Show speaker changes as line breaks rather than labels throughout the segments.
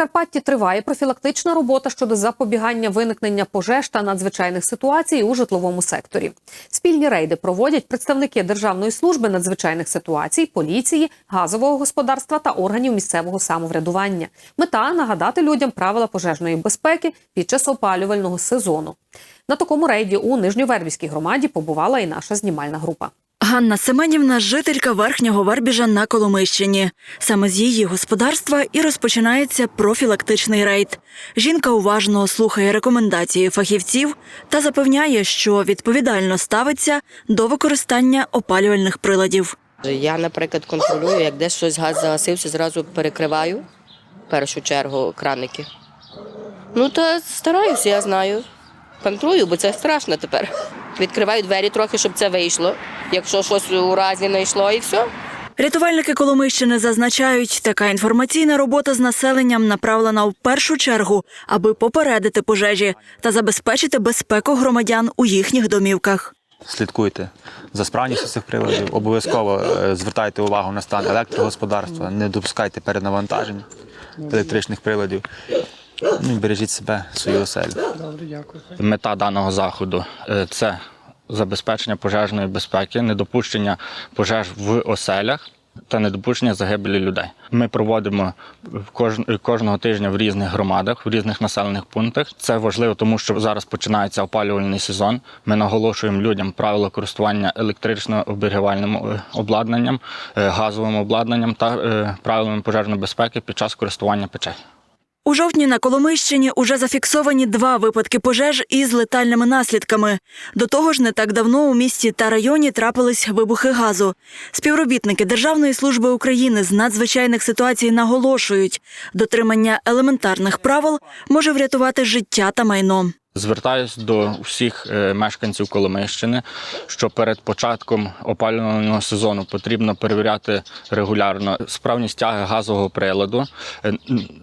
Закарпатті триває профілактична робота щодо запобігання виникнення пожеж та надзвичайних ситуацій у житловому секторі. Спільні рейди проводять представники Державної служби надзвичайних ситуацій, поліції, газового господарства та органів місцевого самоврядування. Мета нагадати людям правила пожежної безпеки під час опалювального сезону. На такому рейді у Нижньовербівській громаді побувала і наша знімальна група.
Ганна Семенівна – жителька верхнього Вербіжа на Коломищині. Саме з її господарства і розпочинається профілактичний рейд. Жінка уважно слухає рекомендації фахівців та запевняє, що відповідально ставиться до використання опалювальних приладів.
Я, наприклад, контролюю, як десь щось газ загасився, зразу перекриваю в першу чергу краники. Ну та стараюся, я знаю. Контролюю, бо це страшно тепер. Відкриваю двері трохи, щоб це вийшло. Якщо щось у разі не йшло, і все.
Рятувальники Коломищини зазначають, така інформаційна робота з населенням направлена в першу чергу, аби попередити пожежі та забезпечити безпеку громадян у їхніх домівках.
Слідкуйте за справністю цих приладів. Обов'язково е, звертайте увагу на стан електрогосподарства, не допускайте перенавантажень електричних приладів. Ну бережіть себе, свою оселю.
Мета даного заходу е, це забезпечення пожежної безпеки, недопущення пожеж в оселях та недопущення загибелі людей. Ми проводимо кожного тижня в різних громадах, в різних населених пунктах. Це важливо, тому що зараз починається опалювальний сезон. Ми наголошуємо людям правила користування електрично оберігувальним е, обладнанням, е, газовим обладнанням та правилами пожежної безпеки під час користування печей.
У жовтні на Коломищині уже зафіксовані два випадки пожеж із летальними наслідками. До того ж, не так давно у місті та районі трапились вибухи газу. Співробітники Державної служби України з надзвичайних ситуацій наголошують, дотримання елементарних правил може врятувати життя та майно.
Звертаюсь до всіх е, мешканців Коломийщини, що перед початком опалювального сезону потрібно перевіряти регулярно справність тяги газового приладу. Е,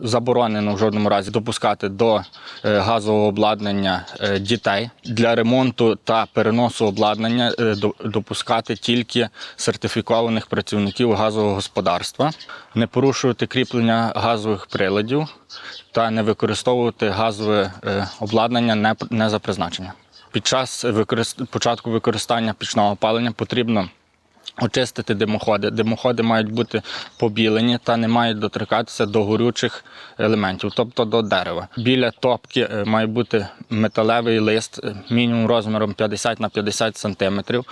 Заборонено в жодному разі допускати до е, газового обладнання дітей. Для ремонту та переносу обладнання допускати тільки сертифікованих працівників газового господарства, не порушувати кріплення газових приладів та не використовувати газове е, обладнання не, не за призначенням. Під час використ... початку використання пічного опалення потрібно очистити димоходи. Димоходи мають бути побілені та не мають доторкатися до горючих елементів, тобто до дерева. Біля топки е, має бути металевий лист е, мінімум розміром 50 на 50 сантиметрів.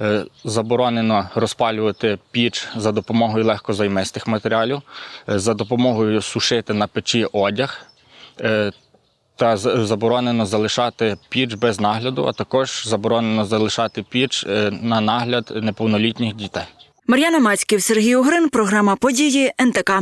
Е, Заборонено розпалювати піч за допомогою легкозаймистих матеріалів, за допомогою сушити на печі одяг. Та заборонено залишати піч без нагляду, а також заборонено залишати піч е, на нагляд неповнолітніх дітей.
Мар'яна Мацьків, Сергій Угрин, програма Події НТК.